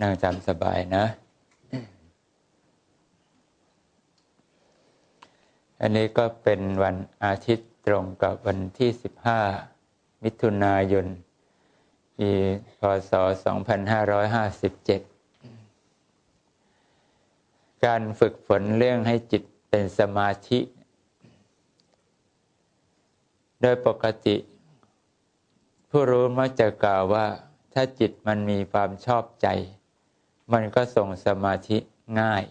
นั่งตามสบายนะ อันนี้ก็เป็นวันอาทิตย์ตรงกับวันที่ 15 มิถุนายน ปี พศ 2557 การฝึกฝนเรื่องให้จิตเป็นสมาธิ โดยปกติ ผู้รู้มักจะกล่าวว่าถ้าจิตมันมีความชอบใจ มันก็ส่งสมาธิง่าย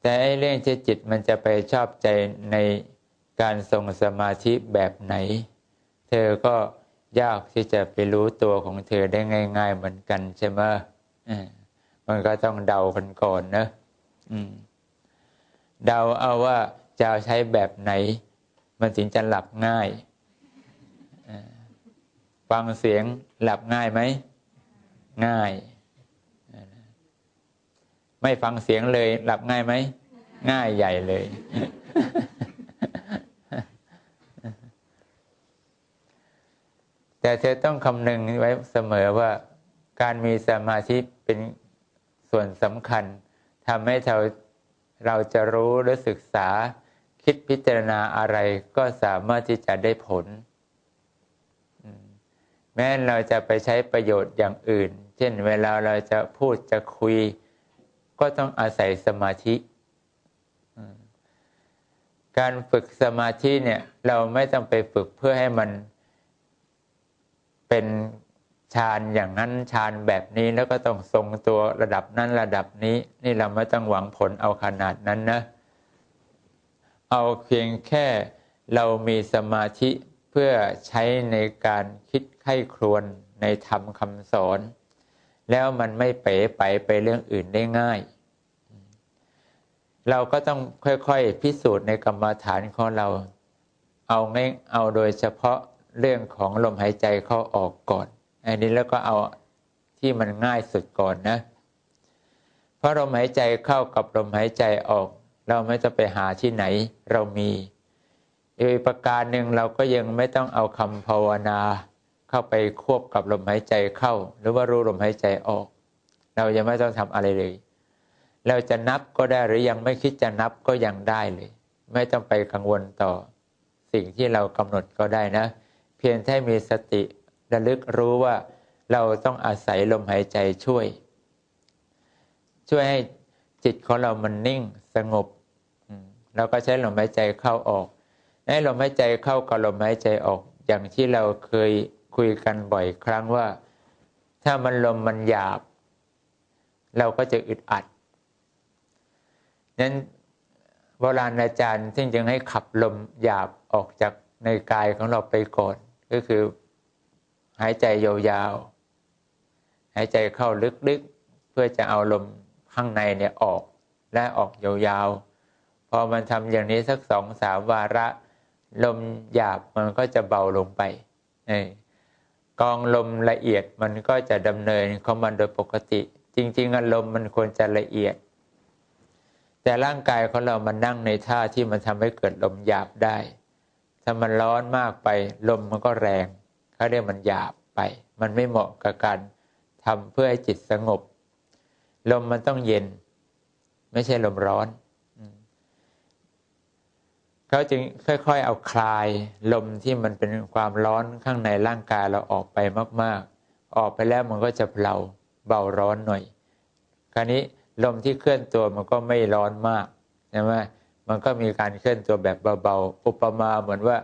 แต่ไอ้เรื่องที่จิตมันจะไปชอบใจในการส่งสมาธิแบบไหน เธอก็ยากที่จะไปรู้ตัวของเธอได้ง่าย ๆ เหมือนกันใช่ไหมมันก็ต้องเดากันก่อนนะเดาเอาว่าจะใช้แบบไหน มันถึงจะหลับง่าย ฟังเสียงหลับง่ายไหม ง่าย ไม่ฟังเสียงเลย หลับง่ายไหม ง่ายใหญ่เลย แต่เธอต้องคำนึงไว้เสมอว่า การมีสมาธิเป็นส่วนสำคัญทำให้เราเราจะรู้หรือศึกษา คิดพิจารณาอะไรก็สามารถที่จะได้ผล แม้เราจะไปใช้ประโยชน์อย่างอื่น เช่นเวลาเราจะพูดจะคุย ก็ต้องอาศัยสมาธิ การฝึกสมาธิเนี่ยเราไม่ต้องไปฝึกเพื่อให้มันเป็นฌานอย่างนั้นฌานแบบนี้แล้วก็ต้องทรงตัวระดับนั้นระดับนี้ นี่เราไม่ต้องหวังผลเอาขนาดนั้นนะ เอาเพียงแค่เรามีสมาธิ พื่อใช้ในการคิดไข้ครวนในธรรมคำสอน แล้วมันไม่เป๋ไปไปเรื่องอื่นได้ง่าย เราก็ต้องค่อยๆ พิสูจน์ในกรรมฐานของเรา เอาง่ายเอาโดยเฉพาะเรื่องของลมหายใจเข้าออกก่อน อันนี้แล้วก็เอาที่มันง่ายสุดก่อนนะ เพราะลมหายใจเข้ากับลมหายใจออก เราไม่ต้องไปหาที่ไหนเรามี อีกประการหนึ่งเราก็ยังไม่ต้องเอาคำภาวนาเข้าไปควบกับลมหายใจเข้า หรือว่ารู้ลมหายใจออก เรายังไม่ต้องทำอะไรเลย เราจะนับก็ได้หรือยังไม่คิดจะนับก็ยังได้เลย ไม่ต้องไปกังวลต่อ สิ่งที่เรากำหนดก็ได้นะ เพียงแค่มีสติระลึกรู้ว่าเราต้องอาศัยลมหายใจช่วย ช่วยให้จิตของเรามันนิ่งสงบ เราก็ใช้ลมหายใจเข้าออก ให้ลมหายใจเข้ากับลมหายใจออกอย่างที่เราเคยคุยกันบ่อยครั้งว่า ถ้ามันลมมันหยาบ เราก็จะอึดอัดนั้นโบราณอาจารย์ซึ่งจึงให้ขับลมหยาบออกจากในกายของเราไปก่อนก็คือ หายใจยาวๆหายใจเข้าลึกๆ เพื่อจะเอาลมข้างในเนี่ยออกและออกยาวๆพอมันทำอย่างนี้สักสองสามวาระ ลมหยาบมันก็จะเบาลงไปกองลมละเอียดมันก็จะดำเนินเข้ามาโดยปกติ จริง ๆอารมณ์มันควรจะละเอียด แต่ร่างกายของเรามันนั่งในท่าที่มันทำให้เกิดลมหยาบได้ ถ้ามันร้อนมากไป ลมมันก็แรงเขาเรียกมันหยาบไป มันไม่เหมาะกับการทำเพื่อให้จิตสงบ ลมมันต้องเย็น ไม่ใช่ลมร้อน เขาจึงค่อย ๆ เอาคลายลมที่มันเป็นความร้อนข้างในร่างกายเราออกไปมาก ๆ ออกไปแล้วมันก็จะเบาเบาร้อนหน่อย คราวนี้ลมที่เคลื่อนตัวมันก็ไม่ร้อนมากใช่ไหมมันก็มีการเคลื่อนตัวแบบเบาๆอุปมาเหมือนว่า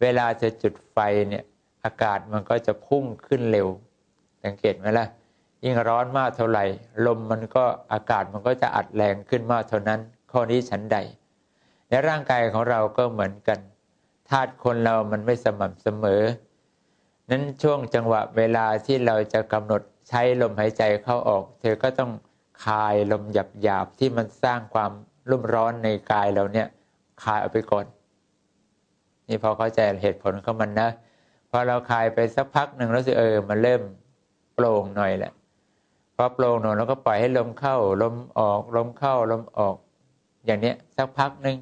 เวลาจะจุดไฟเนี่ยอากาศมันก็จะพุ่งขึ้นเร็ว สังเกตไหมล่ะ ยิ่งร้อนมากเท่าไหร่ ลมมันก็อากาศมันก็จะอัดแรงขึ้นมากเท่านั้น ข้อนี้ฉันใด ในร่างกายของเราก็เหมือนกันธาตุคนเรามันไม่สม่ำเสมอ นั้นช่วงจังหวะเวลาที่เราจะกำหนดใช้ลมหายใจเข้าออก เธอก็ต้องคายลมหยาบๆที่มันสร้างความรุ่มร้อนในกายเราเนี่ยคายออกไปก่อนนี่พอเข้าใจเหตุผลของมันนะพอเราคายไปสักพักหนึ่งแล้วสิเออมันเริ่มโปร่งหน่อยแหละพอโปร่งหน่อยเราก็ปล่อยให้ลมเข้าลมออกลมเข้าลมออก อย่างเนี้ยสักพักหนึ่ง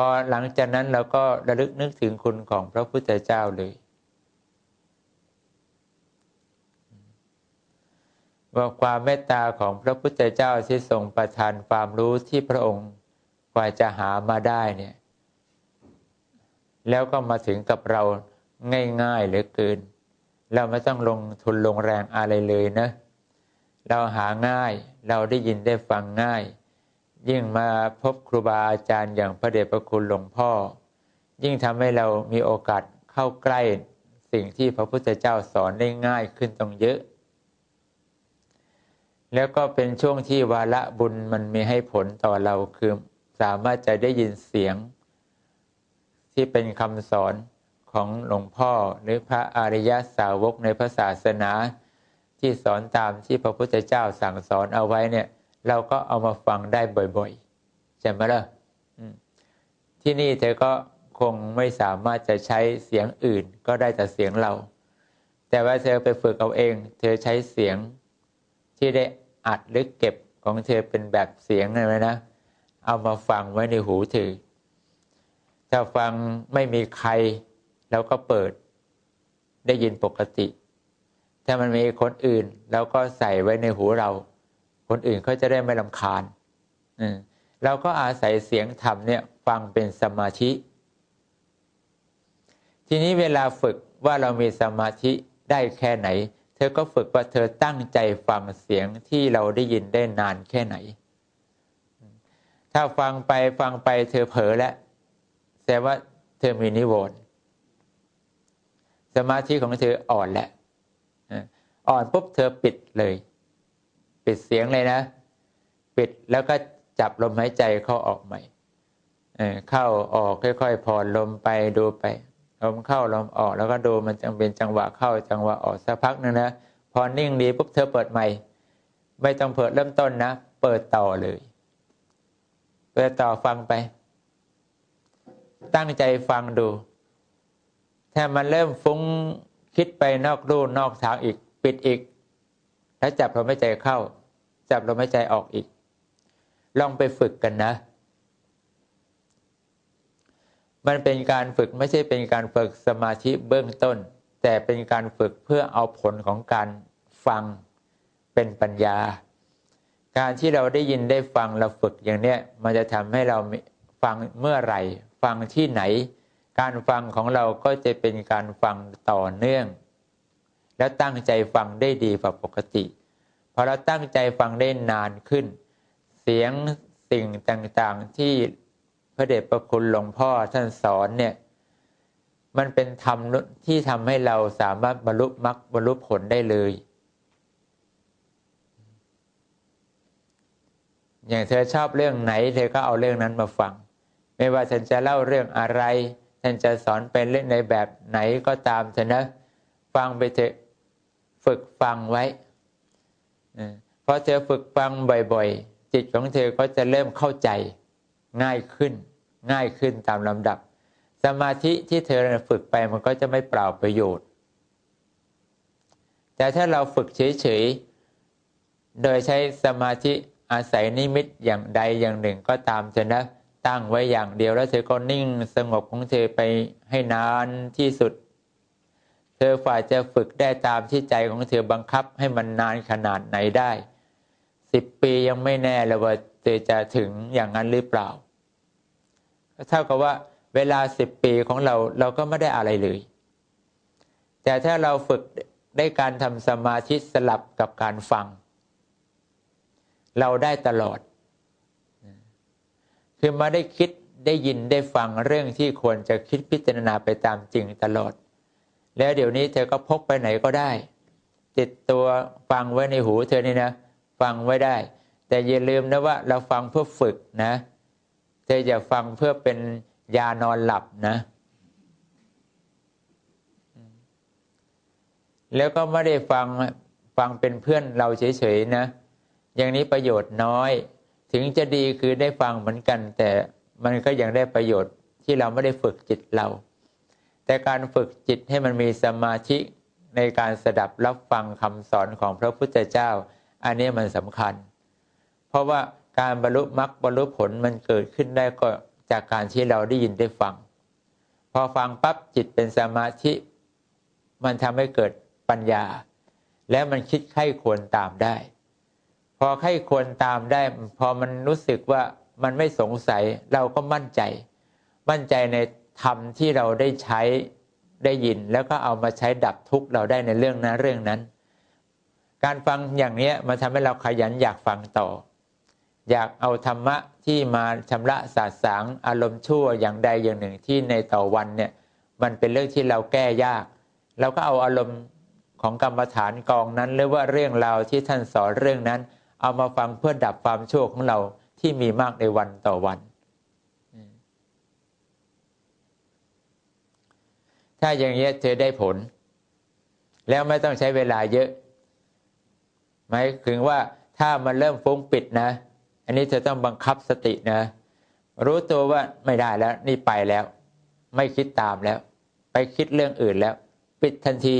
พอหลังจากนั้นเราก็ระลึกนึกถึงคุณของพระพุทธเจ้าเลย ว่าความเมตตาของพระพุทธเจ้าที่ทรงประทานความรู้ที่พระองค์กว่าจะหามาได้เนี่ย แล้วก็มาถึงกับเราง่ายๆเหลือเกิน เราไม่ต้องลงทุนลงแรงอะไรเลยนะ เราหาง่ายเราได้ยินได้ฟังง่าย ยิ่งมาพบครูบาอาจารย์อย่างพระเดชพระคุณหลวงพ่อ ยิ่งทำให้เรามีโอกาสเข้าใกล้สิ่งที่พระพุทธเจ้าสอนได้ง่ายขึ้นตรงเยอะ แล้วก็เป็นช่วงที่วาระบุญมันมีให้ผลต่อเราคือสามารถจะได้ยินเสียง ที่เป็นคำสอนของหลวงพ่อหรือพระอริยสาวกในพระศาสนา ที่สอนตามที่พระพุทธเจ้าสั่งสอนเอาไว้เนี่ย เราก็เอามาฟังได้บ่อยๆ ใช่ไหมล่ะที่นี่เธอก็คงไม่สามารถจะใช้เสียงอื่นก็ได้แต่เสียงเรา แต่ว่าเธอไปฝึกเอาเอง เธอใช้เสียงที่ได้อัดหรือเก็บของเธอเป็นแบบเสียงอะไรนะ เอามาฟังไว้ในหูเธอถ้าฟังไม่มีใครแล้วก็เปิดได้ยินปกติ ถ้ามันมีคนอื่นแล้วก็ใส่ไว้ในหูเรา คนอื่นเขาจะได้ไม่ลำคาญเราก็อาศัยเสียงธรรมเนี่ยฟังเป็นสมาธิ ทีนี้เวลาฝึกว่าเรามีสมาธิได้แค่ไหน เธอก็ฝึกว่าเธอตั้งใจฟังเสียงที่เราได้ยินได้นานแค่ไหน ถ้าฟังไปฟังไปเธอเผลอแล้วแสดงว่าเธอมีนิวรณ์สมาธิของเธออ่อนแหละอ่อนปุ๊บเธอปิดเลย ปิดเสียงเลยนะ ปิดแล้วก็จับลมหายใจเข้าออกใหม่เข้าออกค่อยๆผ่อนลมไปดูไปลมเข้าลมออกแล้วก็ดูมันจังเป็นจังหวะเข้าจังหวะออกสักพักนึงนะพอนิ่งดีปุ๊บเธอเปิดใหม่ ไม่ต้องเปิดเริ่มต้นนะ เปิดต่อเลย เปิดต่อฟังไป ตั้งใจฟังดู ถ้ามันเริ่มฟุ้งคิดไปนอกรูนอกทางอีก ปิดอีก แล้วจับลมหายใจเข้า จับลมหายใจออกอีก ลองไปฝึกกันนะ มันเป็นการฝึกไม่ใช่เป็นการฝึกสมาธิเบื้องต้น แต่เป็นการฝึกเพื่อเอาผลของการฟังเป็นปัญญา การที่เราได้ยินได้ฟังเราฝึกอย่างเนี้ยมันจะทำให้เราฟังเมื่อไหร่ ฟังที่ไหน การฟังของเราก็จะเป็นการฟังต่อเนื่อง แล้วตั้งใจฟังได้ดีกว่าปกติ อเราตั้งใจฟังได้นานขึ้น เสียงสิ่งต่างๆที่พระเดชพระคุณหลวงพ่อท่านสอนเนี่ย มันเป็นธรรมที่ทำให้เราสามารถบรรลุมรรคบรรลุผลได้เลย อย่างเธอชอบเรื่องไหน เธอก็เอาเรื่องนั้นมาฟัง ไม่ว่าฉันจะเล่าเรื่องอะไรท่านจะสอนเป็นเล่นในแบบไหนก็ตามเถอะนะ ฟังไปเถอะฝึกฟังไว้ พอเธอฝึกฟังบ่อยๆ จิตของเธอก็จะเริ่มเข้าใจง่ายขึ้น ง่ายขึ้นตามลำดับ สมาธิที่เธอฝึกไปมันก็จะไม่เปล่าประโยชน์ แต่ถ้าเราฝึกเฉยๆ โดยใช้สมาธิอาศัยนิมิตอย่างใดอย่างหนึ่งก็ตามเถอะนะตั้งไว้อย่างเดียวแล้วเธอก็นิ่งสงบของเธอไปให้นานที่สุด เธอฝ่ายจะฝึกได้ตามที่ใจของเธอบังคับให้มันนานขนาดไหนได้สิบปียังไม่แน่เลยว่าเธอจะถึงอย่างนั้นหรือเปล่าเท่ากับว่าเวลาสิบปีของเราเราก็ไม่ได้อะไรเลย แต่ถ้าเราฝึกได้การทำสมาธิสลับกับการฟัง เราได้ตลอด คือมาได้คิดได้ยินได้ฟังเรื่องที่ควรจะคิดพิจารณาไปตามจริงตลอด แล้วเดี๋ยวนี้เธอก็พกไปไหนก็ได้ ติดตัวฟังไว้ในหู เธอนี่นะ ฟังไว้ได้ แต่อย่าลืมนะว่าเราฟังเพื่อฝึกนะ เธออย่าฟังเพื่อเป็นยานอนหลับนะ แล้วก็ไม่ได้ฟังฟังเป็นเพื่อนเราเฉยๆนะ อย่างนี้ประโยชน์น้อย ถึงจะดีคือได้ฟังเหมือนกัน แต่มันก็ยังได้ประโยชน์ที่เราไม่ได้ฝึกจิตเรา แต่การฝึกจิตให้มันมีสมาธิในการสดับรับฟังคำสอนของพระพุทธเจ้า อันนี้มันสำคัญ เพราะว่าการบรรลุมรรคบรรลุผลมันเกิดขึ้นได้ก็จากการที่เราได้ยินได้ฟัง พอฟังปั๊บจิตเป็นสมาธิ มันทำให้เกิดปัญญา แล้วมันคิดไข้ควรตามได้ พอไข้ควรตามได้ พอมันรู้สึกว่ามันไม่สงสัยเราก็มั่นใจ มั่นใจใน ธรรมที่เราได้ใช้ได้ยิน แล้วก็เอามาใช้ดับทุกข์เราได้ในเรื่องนั้นเรื่องนั้น การฟังอย่างนี้มันทำให้เราขยันอยากฟังต่อ อยากเอาธรรมะที่มาชำระสาสางอารมณ์ชั่วอย่างใดอย่างหนึ่งที่ในต่อวันเนี่ยมันเป็นเรื่องที่เราแก้ยากเราก็เอาอารมณ์ของกรรมฐานกองนั้น หรือว่าเรื่องราวที่ท่านสอนเรื่องนั้น เอามาฟังเพื่อดับความชั่วของเราที่มีมากในวันต่อวัน ถ้าอย่างนี้เธอได้ผล แล้วไม่ต้องใช้เวลาเยอะหมายถึงว่าถ้ามันเริ่มฟุ้งปิดนะ อันนี้เธอต้องบังคับสตินะ รู้ตัวว่าไม่ได้แล้ว นี่ไปแล้ว ไม่คิดตามแล้ว ไปคิดเรื่องอื่นแล้ว ปิดทันที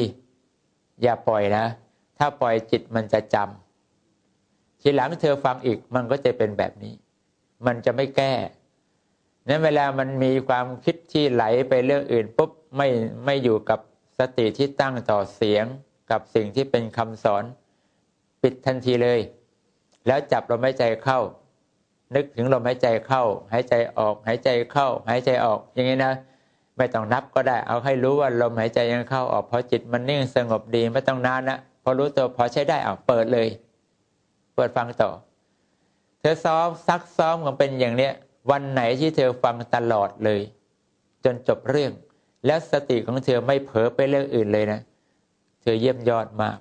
อย่าปล่อยนะ ถ้าปล่อยจิตมันจะจำทีหลังเธอฟังอีกมันก็จะเป็นแบบนี้ มันจะไม่แก้นั้นเวลามันมีความคิดที่ไหลไปเรื่องอื่นปุ๊บ ไม่ไม่อยู่กับสติที่ตั้งต่อเสียงกับสิ่งที่เป็นคำสอนปิดทันทีเลย แล้วจับลมหายใจเข้า นึกถึงลมหายใจเข้า หายใจออก หายใจเข้า หายใจออก อย่างนี้นะ ไม่ต้องนับก็ได้ เอาให้รู้ว่าลมหายใจยังเข้าออกพอจิตมันนิ่งสงบดีไม่ต้องนานนะพอรู้ตัวพอใช้ได้เอาเปิดเลย เปิดฟังต่อ เธอซ้อมซักซ้อมกันเป็นอย่างเนี้ยวันไหนที่เธอฟังตลอดเลย จนจบเรื่อง แล้วสติของเธอไม่เผลอไปเรื่องอื่นเลยนะ เธอเยี่ยมยอดมาก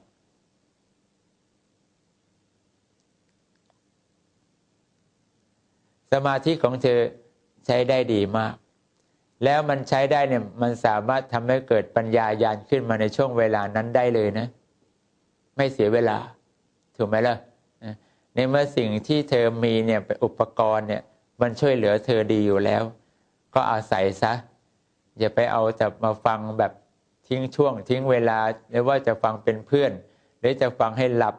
สมาธิของเธอใช้ได้ดีมาก แล้วมันใช้ได้เนี่ยมันสามารถทำให้เกิดปัญญายาณขึ้นมาในช่วงเวลานั้นได้เลยนะ ไม่เสียเวลา ถูกไหมล่ะในเมื่อสิ่งที่เธอมีเนี่ยเป็นอุปกรณ์เนี่ย มันช่วยเหลือเธอดีอยู่แล้ว ก็อาศัยซะ อย่าไปเอาจะมาฟังแบบทิ้งช่วง ทิ้งเวลาหรือว่าจะฟังเป็นเพื่อน หรือจะฟังให้หลับ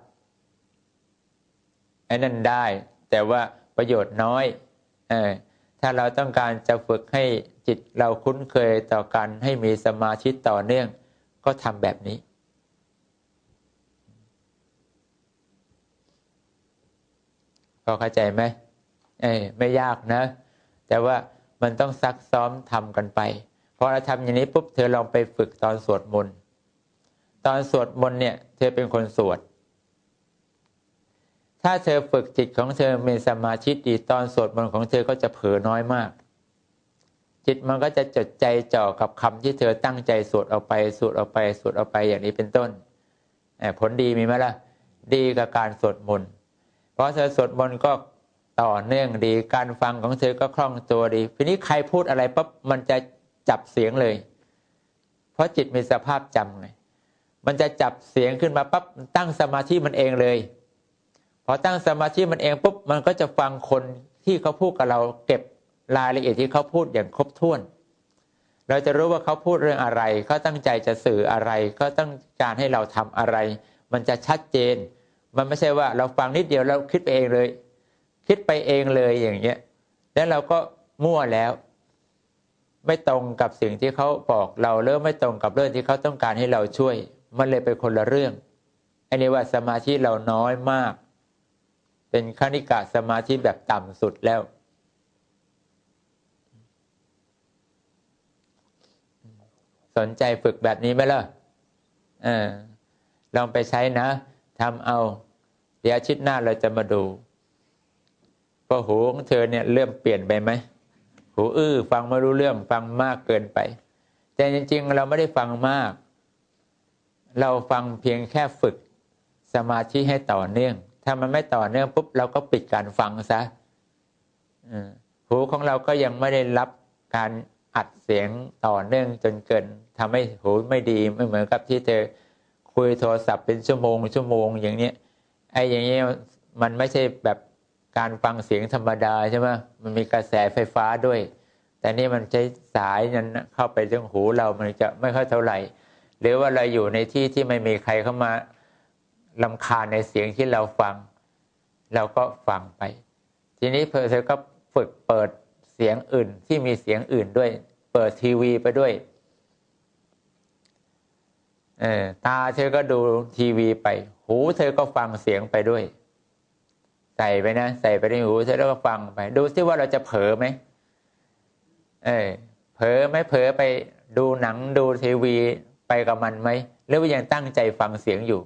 ไอ้นั่นได้ แต่ว่าประโยชน์น้อยอถ้าเราต้องการจะฝึกให้จิตเราคุ้นเคยต่อการให้มีสมาธิต่อเนื่อง ก็ทำแบบนี้ พอเข้าใจไหมเอ้ไม่ยากนะ แต่ว่ามันต้องซักซ้อมทำกันไป พอเราทำอย่างนี้ปุ๊บเธอลองไปฝึกตอนสวดมนต์ตอนสวดมนต์เนี่ย เธอเป็นคนสวด ถ้าเธอฝึกจิตของเธอมีสมาธิดีตอนสวดมนต์ของเธอก็จะเผลอน้อยมาก จิตมันก็จะจดใจจ่อกับคำที่เธอตั้งใจสวดออกไปสวดออกไปสวดออกไปอย่างนี้เป็นต้นผลดีมีไหมล่ะ ดีกับการสวดมนต์เพราะเธอสวดมนต์ก็ต่อเนื่องดี การฟังของเธอก็คล่องตัวดีทีนี้ใครพูดอะไรปั๊บมันจะ จับเสียงเลย เพราะจิตมีสภาพจำไงมันจะจับเสียงขึ้นมาปั๊บตั้งสมาธิมันเองเลยพอตั้งสมาธิมันเองปุ๊บมันก็จะฟังคนที่เขาพูดกับเราเก็บรายละเอียดที่เขาพูดอย่างครบถ้วน เราจะรู้ว่าเขาพูดเรื่องอะไรเขาตั้งใจจะสื่ออะไรเขาต้องการให้เราทำอะไร มันจะชัดเจน มันไม่ใช่ว่าเราฟังนิดเดียวเราคิดไปเองเลย คิดไปเองเลยอย่างเงี้ยแล้วเราก็มั่วแล้ว ไม่ตรงกับสิ่งที่เขาบอกเราเริ่มไม่ตรงกับเรื่องที่เขาต้องการให้เราช่วย มันเลยเป็นคนละเรื่องอันนี้ว่าสมาธิเราน้อยมาก เป็นคณิกะสมาธิแบบต่ำสุดแล้ว สนใจฝึกแบบนี้ไหมล่ะอลองไปใช้นะทำเอา เดี๋ยวชิดหน้าเราจะมาดูพอหูของเธอเนี่ยเริ่มเปลี่ยนไปไหม หูอื้อฟังไม่รู้เรื่องฟังมากเกินไป แต่จริง ๆ เราไม่ได้ฟังมาก เราฟังเพียงแค่ฝึกสมาธิให้ต่อเนื่อง ถ้ามันไม่ต่อเนื่องปุ๊บเราก็ปิดการฟังซะหูของเราก็ยังไม่ได้รับการอัดเสียงต่อเนื่องจนเกินทำให้หูไม่ดีไม่เหมือนกับที่เธอคุยโทรศัพท์เป็นชั่วโมงชั่วโมงอย่างนี้ไอ้อย่างนี้มันไม่ใช่แบบ การฟังเสียงธรรมดาใช่ไหมมันมีกระแสไฟฟ้าด้วย แต่นี่มันใช้สายนั้นเข้าไปถึงหูเรามันจะไม่ค่อยเท่าไหร่ หรือว่าเราอยู่ในที่ที่ไม่มีใครเข้ามาลำคาญในเสียงที่เราฟัง เราก็ฟังไป ทีนี้เพอเธอก็ฝึกเปิดเสียงอื่นที่มีเสียงอื่นด้วย เปิดทีวีไปด้วยเออตาเธอก็ดูทีวีไป หูเธอก็ฟังเสียงไปด้วย ใส่ไปนะ ใส่ไปในหูเธอแล้วก็ฟังไป ดูซิว่าเราจะเผลอไหมเออเผลอไหมเผลอไปดูหนังดูทีวีไปกับมันไหมหรือว่ายังตั้งใจฟังเสียงอยู่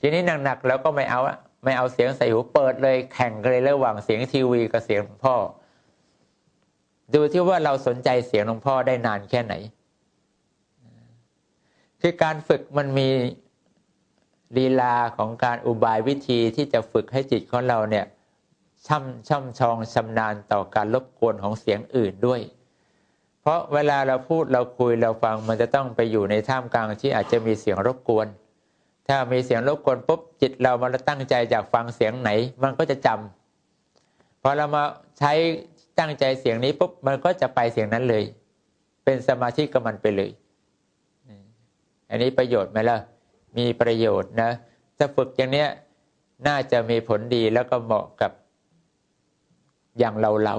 ทีนี้หนักๆแล้วก็ไม่เอาอะไม่เอาเสียงใส่หูเปิดเลยแข่งกันเลยระหว่างเสียงทีวีกับเสียงหลวงพ่อ ดูที่ว่าเราสนใจเสียงหลวงพ่อได้นานแค่ไหน คือการฝึกมันมี ลีลาของการอุบายวิธีที่จะฝึกให้จิตของเราเนี่ยช่ำช่ำชองชำนาญต่อการรบกวนของเสียงอื่นด้วย เพราะเวลาเราพูดเราคุยเราฟังมันจะต้องไปอยู่ในท่ามกลางที่อาจจะมีเสียงรบกวน ถ้ามีเสียงรบกวนปุ๊บจิตเรามันตั้งใจอยากฟังเสียงไหน มันก็จะจำพอเรามาใช้ตั้งใจเสียงนี้ปุ๊บมันก็จะไปเสียงนั้นเลย เป็นสมาธิกับมันไปเลย อันนี้ประโยชน์ไหมล่ะ มีประโยชน์นะถ้าฝึกอย่างเนี้ยน่าจะมีผลดีแล้วก็เหมาะกับอย่างเราเรา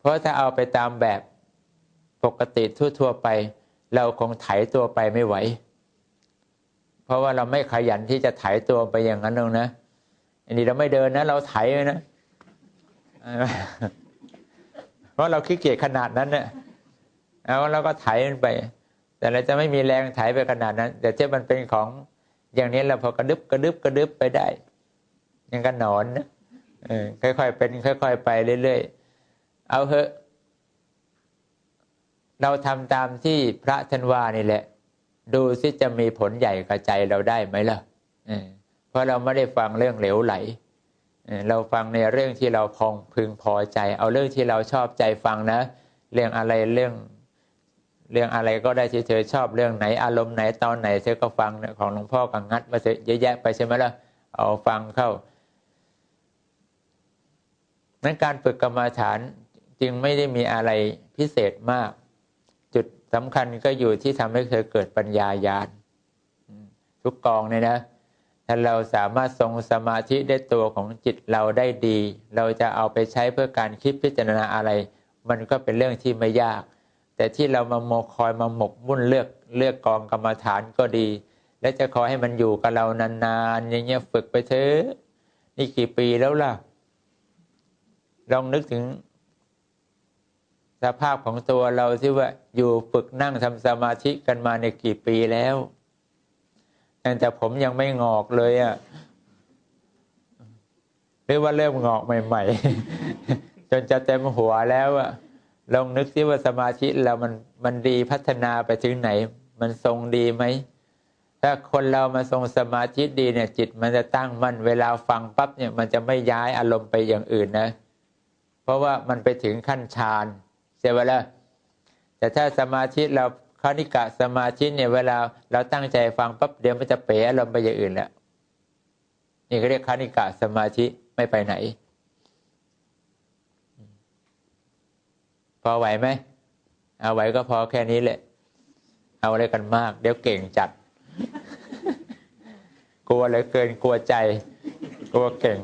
เพราะถ้าเอาไปตามแบบปกติทั่วๆไป เราคงไถตัวไปไม่ไหว เพราะว่าเราไม่ขยันที่จะไถตัวไปอย่างนั้นหรอกนะอันนี้เราไม่เดินนะ เราไถนะเพราะเราขี้เกียจขนาดนั้นเนี่ยเอาเราก็ไถมันไป แต่เราจะไม่มีแรงไถไปขนาดนั้น แต่ที่มันเป็นของอย่างนี้เราพอกระดึบกระดึบกระดึบไปได้ ยังกันหนอนนะค่อยๆเป็น ค่อย ๆ ไปเรื่อยๆเอาเถอะ เราทำตามที่พระท่านว่านี่แหละ ดูซิจะมีผลใหญ่กับใจเราได้ไหมล่ะเพราะเราไม่ได้ฟังเรื่องเหลวไหลเราฟังในเรื่องที่เราพองพึงพอใจ เอาเรื่องที่เราชอบใจฟังนะ เรื่องอะไรเรื่อง เรื่องอะไรก็ได้ที่เธอชอบเรื่องไหนอารมณ์ไหนตอนไหนเธอก็ฟังของหลวงพ่อกังงัดมาเยอะแยะไปใช่ไหมล่ะเอาฟังเข้านั้นการฝึกกรรมาฐานจึงไม่ได้มีอะไรพิเศษมาก จุดสำคัญก็อยู่ที่ทำให้เธอเกิดปัญญาญาณทุกกองเนี่ยนะถ้าเราสามารถทรงสมาธิได้ตัวของจิตเราได้ดี เราจะเอาไปใช้เพื่อการคิดพิจารณาอะไร มันก็เป็นเรื่องที่ไม่ยาก แต่ที่เรามาโมคอยมาหมกมุ่นเลือกเลือกกองกรรมฐานก็ดี และจะขอให้มันอยู่กับเรานานๆอย่างเงี้ยฝึกไปเถอะนี่กี่ปีแล้วล่ะ ลองนึกถึง สภาพของตัวเราที่ว่าอยู่ฝึกนั่งทำสมาธิกันมาในกี่ปีแล้วแต่ผมยังไม่งอกเลยอะ่ะหรือว่าเริ่มงอกใหม่ ๆ จนจะเต็มหัวแล้วอะ่ะ ลองนึกซิว่าสมาธิเรามันมันดีพัฒนาไปถึงไหน มันทรงดีไหม ถ้าคนเรามาทรงสมาธิดีเนี่ย จิตมันจะตั้งมันเวลาฟังปั๊บเนี่ยมันจะไม่ย้ายอารมณ์ไปอย่างอื่นนะ เพราะว่ามันไปถึงขั้นฌานใช่ไหมล่ะแต่ถ้าสมาธิเราคณิกะสมาธิเนี่ยเวลาเราตั้งใจฟังปั๊บเดี๋ยวมันจะเป๋อารมณ์ไปอย่างอื่นแล้วนี่เขาเรียกคณิกะสมาธิไม่ไปไหน อไหวไหมเอาไหวก็พอแค่นี้แหละ เอาอะไรกันมาก เดี๋ยวเก่งจัด กลัวเหลือเกินกลัวใจ กลัวเก่ง